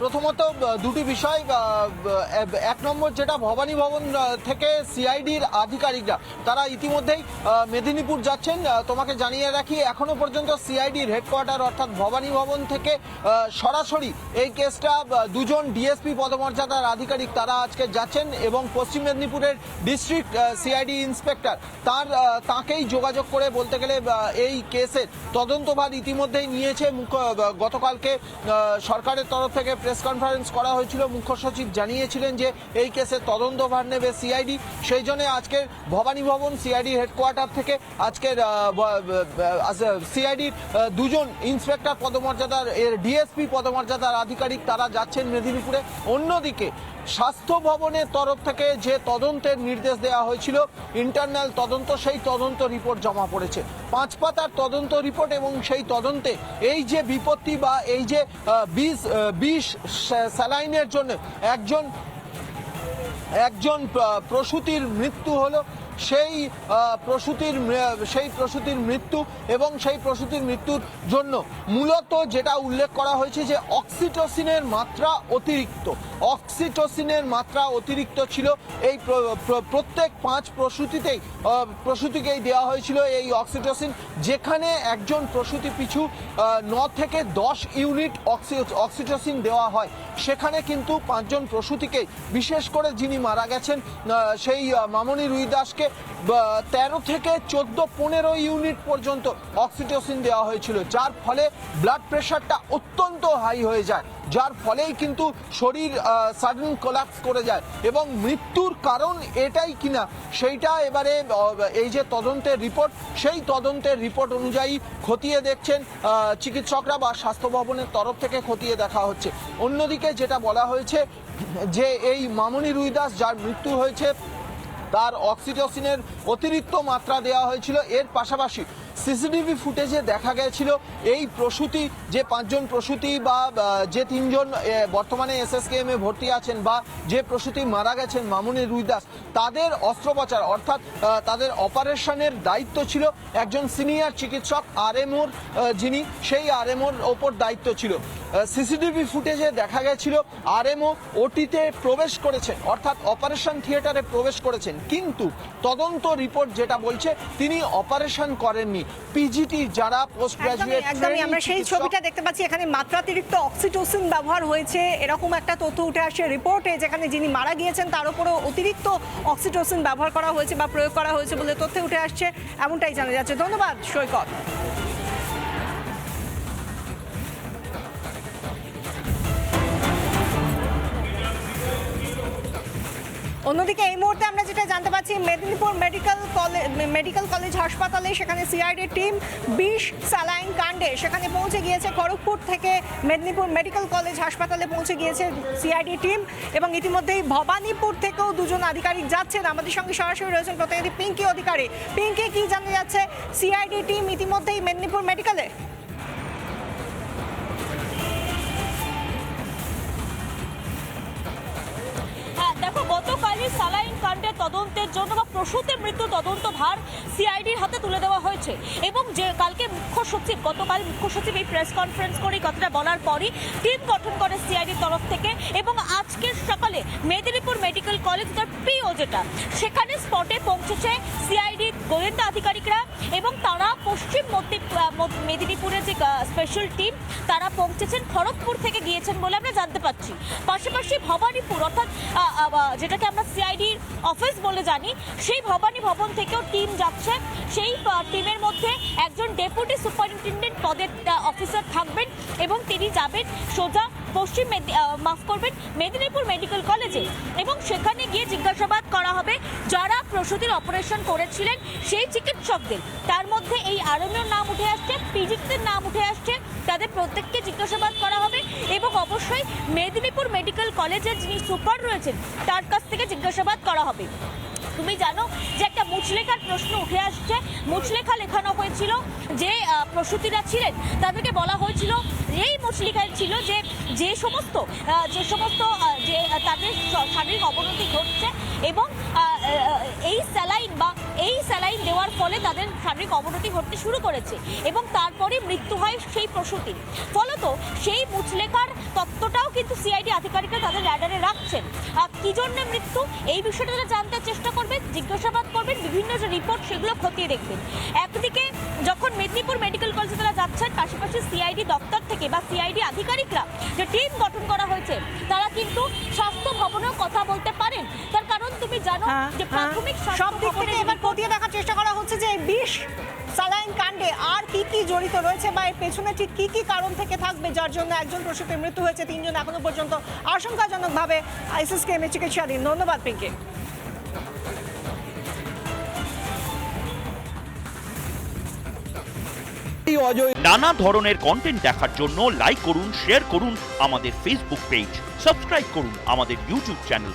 প্রথমত দুটি বিষয় এক নম্বর যেটা ভবানী ভবন থেকে সিআইডির আধিকারিকরা, তারা ইতিমধ্যেই মেদিনীপুর যাচ্ছেন। তোমাকে জানিয়ে রাখি, এখনও পর্যন্ত সিআইডির হেডকোয়ার্টার অর্থাৎ ভবানী ভবন থেকে সরাসরি এই কেসটা দুজন ডিএসপি পদমর্যাদার আধিকারিক তারা আজকে যাচ্ছেন এবং পশ্চিম মেদিনীপুরের ডিস্ট্রিক্ট সিআইডি ইন্সপেক্টর তার তাকেই যোগাযোগ করে বলতে গেলে এই কেসের তদন্তভার ইতিমধ্যেই নিয়েছে গতকালকে সরকারের তরফ থেকে প্রেস কনফারেন্স করা হয়েছিল। মুখ্য সচিব জানিয়েছিলেন যে এই কেসের তদন্তভার নেবে সিআইডি। সেই জন্য আজকের ভবানী ভবন সিআইডি হেডকোয়ার্টার থেকে আজকের সিআইডির দুজন ইন্সপেক্টর পদমর্যাদার, এর ডিএসপি পদমর্যাদার আধিকারিক তারা যাচ্ছেন মেদিনীপুরে। অন্যদিকে স্বাস্থ্য ভবনের তরফ থেকে যে তদন্তের নির্দেশ দেওয়া হয়েছিল ইন্টারনাল তদন্ত, সেই তদন্ত রিপোর্ট জমা পড়েছে। পাঁচ পাতার তদন্ত রিপোর্ট এবং সেই তদন্তে এই যে বিপত্তি বা এই যে বিষ বিষ স্যালাইনের জন্য একজন একজন প্রসূতির মৃত্যু হলো সেই প্রসূতির সেই প্রসূতির মৃত্যু এবং সেই প্রসূতির মৃত্যুর জন্য মূলত যেটা উল্লেখ করা হয়েছে যে অক্সিটোসিনের মাত্রা অতিরিক্ত। অক্সিটোসিনের মাত্রা অতিরিক্ত ছিল। এই প্র- প্র- প্রত্যেক পাঁচ প্রসূতিতেই প্রসূতিকেই দেওয়া হয়েছিল এই অক্সিটোসিন, যেখানে একজন প্রসূতি পিছু ন থেকে দশ ইউনিট অক্সি- অক্সিটোসিন দেওয়া হয়। সেখানে কিন্তু পাঁচজন প্রসূতিকে বিশেষ করে যিনি মারা গেছেন সেই মামনি রুই দাসকে তেরো থেকে চোদ্দ, পনেরো ইউনিট পর্যন্ত অক্সিটোসিন দেওয়া হয়েছিল, যার ফলে ব্লাড প্রেশারটা অত্যন্ত হাই হয়ে যায়, যার ফলেই কিন্তু শরীর সাডেন কোলাপস করে যায় এবং মৃত্যুর কারণ এটাই কিনা সেইটা এবারে এই যে তদন্তের রিপোর্ট সেই তদন্তের রিপোর্ট অনুযায়ী খতিয়ে দেখছেন চিকিৎসকরা বা স্বাস্থ্য ভবনের তরফ থেকে খতিয়ে দেখা হচ্ছে। অন্যদিকে যেটা বলা হয়েছে যে এই মামনি রুইদাস যার মৃত্যু হয়েছে তার অক্সিটোসিনের অতিরিক্ত মাত্রা দেওয়া হয়েছিল। এর পাশাপাশি সিসিটিভি ফুটেজে দেখা গেছিল এই প্রসূতি, যে পাঁচজন প্রসূতি বা যে তিনজন বর্তমানে এসএসকেএম এ ভর্তি আছেন বা যে প্রসূতি মারা গেছেন মামুনি রুইদাস, তাদের অস্ত্রোপচার অর্থাৎ তাদের অপারেশনের দায়িত্ব ছিল একজন সিনিয়র চিকিৎসক আরএমওর যিনি সেই আরএমওর ওপর দায়িত্ব ছিল। সিসিটিভি ফুটেজে দেখা গেছিল আরএমও ওটিতে প্রবেশ করেছেন, অর্থাৎ অপারেশন থিয়েটারে প্রবেশ করেছেন। কিন্তু তদন্ত রিপোর্ট যেটা বলছে, তিনি অপারেশন করেননি। পিজিটি যারা পোস্ট গ্রাজুয়েট একদমই। আমরা সেই ছবিটা দেখতে পাচ্ছি। এখানে মাত্রাতিরিক্ত অক্সিটোসিন ব্যবহার হয়েছে। এরকম একটা তথ্য উঠে আসছে রিপোর্টে যেখানে যিনি মারা গিয়েছেন তার উপরও অতিরিক্ত অক্সিটোসিন ব্যবহার করা হয়েছে বা প্রয়োগ করা হয়েছে বলে তথ্যে উঠে আসছে। এমনটাই জানা যাচ্ছে। ধন্যবাদ সৈকত। অন্যদিকে এই মুহূর্তে আমরা যেটা জানতে পারছি Medinipur medical college medical college হাসপাতালে সেখানে সিআইডি টিম বিষ, স্যালাইন, কাণ্ডে সেখানে পৌঁছে গিয়েছে। খড়গপুর থেকে মেদিনীপুর মেডিকেল কলেজ হাসপাতালে পৌঁছে গিয়েছে সিআইডি টিম এবং ইতিমধ্যেই ভবানীপুর থেকেও দুজন আধিকারিক যাচ্ছেন। আমাদের সঙ্গে সরাসরি রয়েছেন প্রতিনিধি পিঙ্কি অধিকারী। পিঙ্কি, কি জানা যাচ্ছে? সিআইডি টিম ইতিমধ্যেই মেদিনীপুর মেডিকেলে? কাণ্ডের তদন্তের জন্য বা প্রসূতির মৃত্যু তদন্ত ভার সিআইডির হাতে তুলে দেওয়া হয়েছে। এবং যে কালকে মুখ্য সচিব, গতকাল মুখ্য সচিব এই প্রেস কনফারেন্স করে কথাটা বলার পরই টিম গঠন করে সিআইডির তরফ থেকে এবং আজকের সকালে মেদিনীপুর মেডিকেল কলেজ তার পিও যেটা, সেখানে স্পটে পৌঁছেছে সিআইডির গোয়েন্দা আধিকারিকরা এবং তারা পশ্চিম মধ্যে মেদিনীপুরের যে স্পেশাল টিম তারা পৌঁছেছেন, খড়গপুর থেকে গিয়েছেন বলে আমরা জানতে পারছি। পাশাপাশি ভবানীপুর, অর্থাৎ যেটাকে আমরা সিআইডির অফিস বলে জানি, সেই ভবানী ভবন থেকেও টিম যাচ্ছে। সেই টিমের মধ্যে একজন ডেপুটি সুপারিনটেন্ডেন্ট পদের অফিসার থাকবেন এবং তিনি যাবেন সোজা পশ্চিম মাফ করবেন, মেদিনীপুর মেডিকেল কলেজে। এবং সেখানে গিয়ে জিজ্ঞাসাবাদ করা হবে যারা প্রসূতির অপারেশন করেছিলেন সেই চিকিৎসকদের। তার মধ্যে এই আরণ্যর নাম উঠে আসছে পিজিতের নাম উঠে আসছে, তাদের প্রত্যেককে জিজ্ঞাসাবাদ করা হবে এবং অবশ্যই মেদিনীপুর মেডিকেল কলেজের যিনি সুপার রয়েছেন, তার কাছ থেকে জিজ্ঞাসাবাদ করা হবে। তুমি জানো যে একটা মুচলেখার প্রশ্ন উঠে আসছে। মুচলেখা লেখানো হয়েছিল যে প্রসূতিরা ছিলেন, তাদেরকে বলা হয়েছিল, এই মুচলেখায় ছিল যে যে সমস্ত যে সমস্ত যে, তাদের শারীরিক অবনতি ঘটছে এবং এই তাদের অবনতি ঘটতে শুরু করেছে এবং তারপরে মৃত্যু হয় সেই প্রসূতির। ফলত সেই মুচলেকার তত্ত্বটাও কিন্তু সিআইডি আধিকারিকরা তাদের র্যাডারে রাখছেন। কি জন্য মৃত্যু? এই বিষয়টা তারা জানতে চেষ্টা করবেন, জিজ্ঞাসাবাদ করবেন, বিভিন্ন যে রিপোর্ট সেগুলো খতিয়ে দেখবেন। একদিকে যখন মেদিনীপুর মেডিকেল কলেজে তারা যাচ্ছেন, পাশাপাশি সিআইডি দপ্তর থেকে বা সিআইডি আধিকারিকরা যে টিম গঠন করা হয়েছে, তারা কিন্তু স্বাস্থ্য ভবনেও কথা বলতে তুমি জানো হ্যাঁ, যে হ্যাঁ। প্রাথমিক সব দিক থেকে এবার খতিয়ে দেখার চেষ্টা করা হচ্ছে যে বিষ সালাইন কাণ্ডে আর কি কি জড়িত রয়েছে বা এর পেছনে ঠিক কি কি কারণ থেকে থাকবে যার জন্য একজন প্রসূতির মৃত্যু হয়েছে তিনজন এখনও পর্যন্ত আশঙ্কাজনকভাবে আইসিসকেএমে চিকিৎসাধীন ধন্যবাদ পিঙ্কি। এই অজয় নানা ধরনের কন্টেন্ট দেখার জন্য লাইক করুন শেয়ার করুন আমাদের ফেসবুক পেজ সাবস্ক্রাইব করুন আমাদের ইউটিউব চ্যানেল